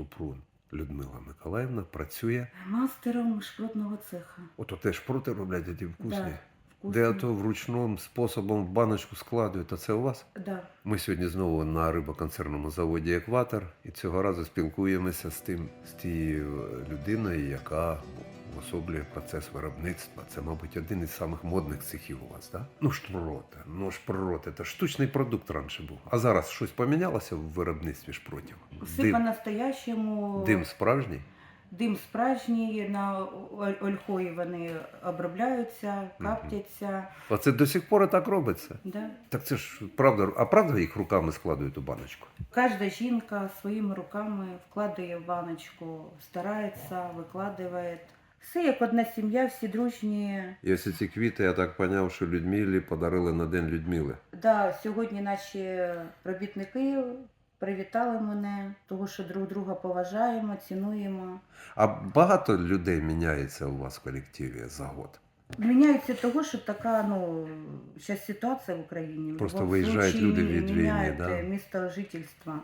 Супрун Людмила Миколаївна працює. Мастером шпротного цеха. Ото теж проти роблять ті вкусні. Да, Де ото вручним способом в баночку складують, а це у вас? Да. Ми сьогодні знову на рибоконцерному заводі Екватор і цього разу спілкуємося з тим з тією людиною, яка особлює процес виробництва. Це, мабуть, один із самих модних цехів у вас, так? Да? Ну, шпроти. Ну, шпроти це штучний продукт раніше був. А зараз щось помінялося в виробництві шпротів? Все по-настоящему. дим справжній? Дим справжній, на оль- ольхої вони обробляються, каптяться. Оце до сих пор так робиться. Да. Так це ж правда. А правда їх руками складують у баночку? Кожна жінка своїми руками вкладає в баночку, старається, викладає. Все як одна сім'я, всі дружні. І ось ці квіти, я так поняв, що Людмилі подарили на День Людмили. Да, сьогодні наші робітники привітали мене, тому що друг друга поважаємо, цінуємо. А багато людей міняється у вас в колективі за год. Міняється того, що така ну зараз ситуація в Україні. Просто виїжджають люди від війни, да? місто жительства.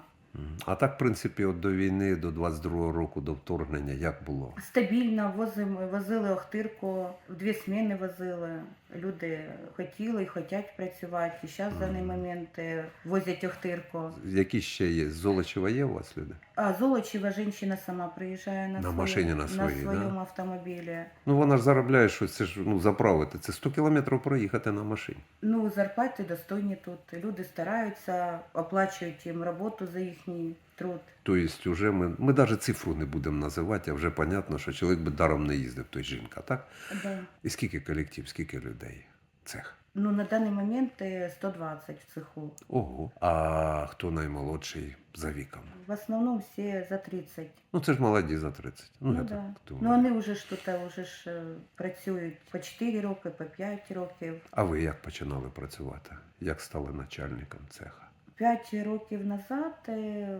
А так, в принципі, от до війни, до 22-го року, до вторгнення, як було? Стабільно возимо, возили охтирку, в дві сміни возили. Люди хотіли і хочуть працювати. І зараз в даний момент е, возять охтирку. Які ще є? З Золочева є у вас люди? А Золочева жінка сама приїжджає на, На своєму- машині на своїй, да? своєму автомобілі. Ну вона ж заробляє щось, це ж ну, заправити. Це 100 кілометрів проїхати на машині. Ну, зарплати достойні тут. Люди стараються, оплачують їм роботу за їхній труд. Тобто, вже ми, ми навіть цифру не будемо називати, а вже понятно, що чоловік би даром не їздив, той жінка, так? Да. І скільки колектив, скільки людей? Цех. Ну, на даний момент е, 120 в цеху. Ого. А хто наймолодший за віком? В основному всі за 30. Ну це ж молоді за 30. Ну, Ну, я да. так Ну, вони вже ж тут вже ж е, працюють по 4 роки, по 5 років. А ви як починали працювати? Як стали начальником цеха? 5 років назад е,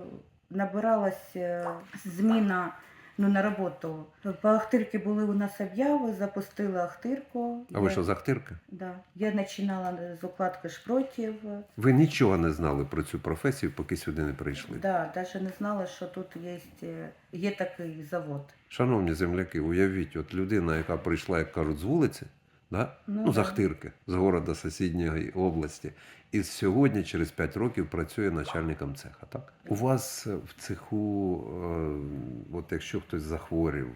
набиралась е, зміна ну, на роботу. По Ахтирці були у нас обяви, запустили Ахтирку. А ви Я- що захтирка? Да. Я починала з укладки шпротів. Ви нічого не знали про цю професію, поки сюди не прийшли. Да, навіть не знала, що тут є, е, є такий завод. Шановні земляки, уявіть, от людина, яка прийшла, як кажуть, з вулиці, да? Ну, ну, з з города сусідньої області, і сьогодні, через 5 років, працює начальником цеха. Так? У вас в цеху, е, от якщо хтось захворів,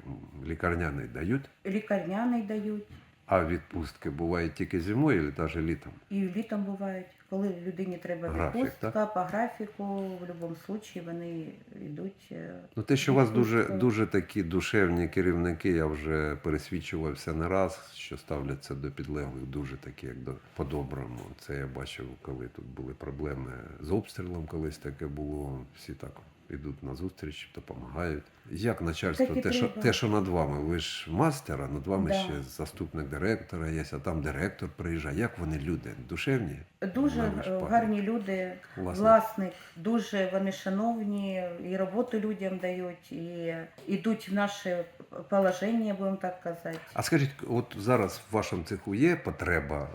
лікарняний дають, Лікарняний дають, а відпустки бувають тільки зимою, чи навіть літом. і літом бувають. Коли людині треба Графік, відпустка, по графіку, в будь-якому випадку вони йдуть. е, Ну, те, що у вас дуже, дуже такі душевні керівники, я вже пересвідчувався не раз, що ставляться до підлеглих дуже такі, як до по-доброму. Це я бачив, коли тут були проблеми з обстрілом, колись таке було. Всі так йдуть на зустріч, допомагають. Як начальство, Так те, що, те, що над вами, ви ж мастер, а над вами Да. ще заступник директора є, а там директор приїжджає. Як вони люди? Душевні? Дуже Ж е, гарні люди, Власне. власник, дуже вони шановні, і роботу людям дають, і йдуть в наше положення, будемо так казати. А скажіть, от зараз в вашому цеху є потреба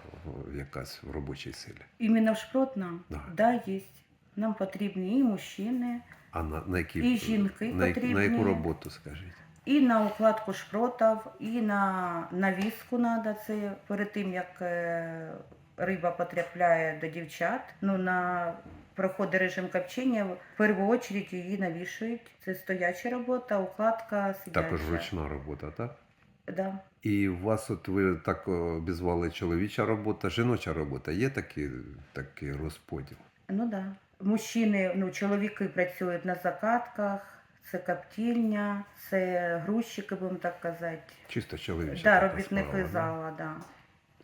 якась в робочій силі? Іменно в шпротном, Да. да, є. Нам потрібні і мужчини, А на, на які І жінки на, як- на яку потрібні. роботу, скажіть? і на укладку шпротів, і на навіску треба це перед тим, як е, риба потрапляє до дівчат. Ну, на проходить режим копчення, в першу чергу її навішують. Це стояча робота, укладка сидяча. Також ручна робота, так? Да. І у вас, от ви так обізвали чоловіча робота, жіноча робота. Є такий, такий розподіл? Ну да. Мужчини, ну, чоловіки працюють на закатках, це коптільня, це грузчики, будемо так казати. Чисто чоловіча. Да, робітники справа, да? зала, да.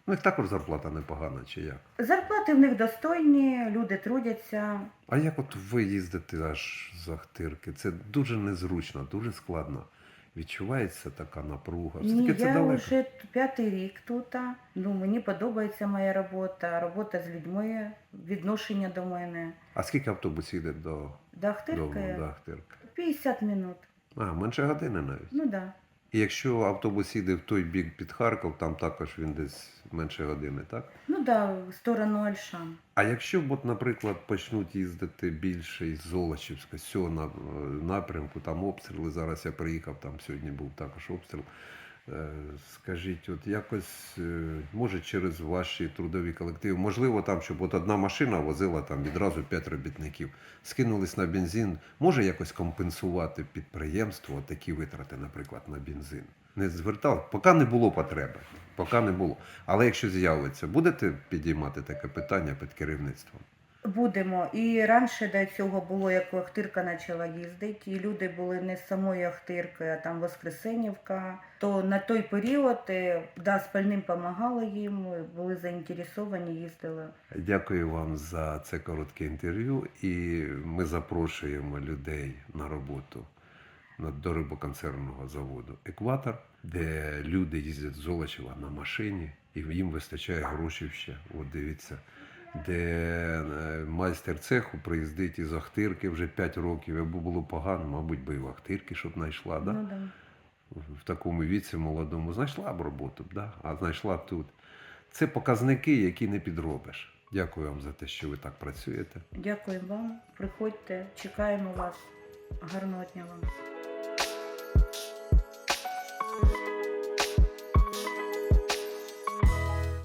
У них також зарплата непогана, чи як? Зарплати в них достойні, люди трудяться. А як от ви їздите аж з Ахтирки? Це дуже незручно, дуже складно. Відчувається така напруга. Ні, Все-таки це я далеко. вже п'ятий рік тут. Ну, мені подобається моя робота, робота з людьми, відношення до мене. А скільки автобусів йде до, До Ахтирки до Ахтирки? 50 минут. А, менше години навіть. Ну да. І якщо автобус їде в той бік під Харків, там також він десь менше години, так? Ну да, в сторону Ольшан. А якщо от, наприклад, почнуть їздити більше із Золочівська, з цього на- е, напрямку, там обстріли. Зараз я приїхав, там сьогодні був також обстріл. Е, Скажіть, от якось, е, може, через ваші трудові колективи, можливо, там, щоб от одна машина возила там відразу п'ять робітників, скинулись на бензин, може якось компенсувати підприємство такі витрати, наприклад, на бензин? Не звертав, поки не було потреби, поки не було. Але якщо з'явиться, будете підіймати таке питання під керівництвом? Будемо. І раніше до цього було, як Охтирка почала їздити, і люди були не з самої Охтирки, а там Воскресенівка. То на той період е, да, спальним допомагали їм, були заінтересовані, їздили. Дякую вам за це коротке інтерв'ю. І ми запрошуємо людей на роботу до рибоконцерного заводу Екватор, де люди їздять з Золочева на машині, і їм вистачає грошей ще. От дивіться, де е, майстер цеху приїздить із Ахтирки вже 5 років. Якби було погано, мабуть, би і в Ахтирки, щоб знайшла. Да? Ну, да. в такому віці молодому знайшла б роботу, да? а знайшла тут. Це показники, які не підробиш. Дякую вам за те, що ви так працюєте. Дякую вам. Приходьте, чекаємо вас. Гарного дня вам.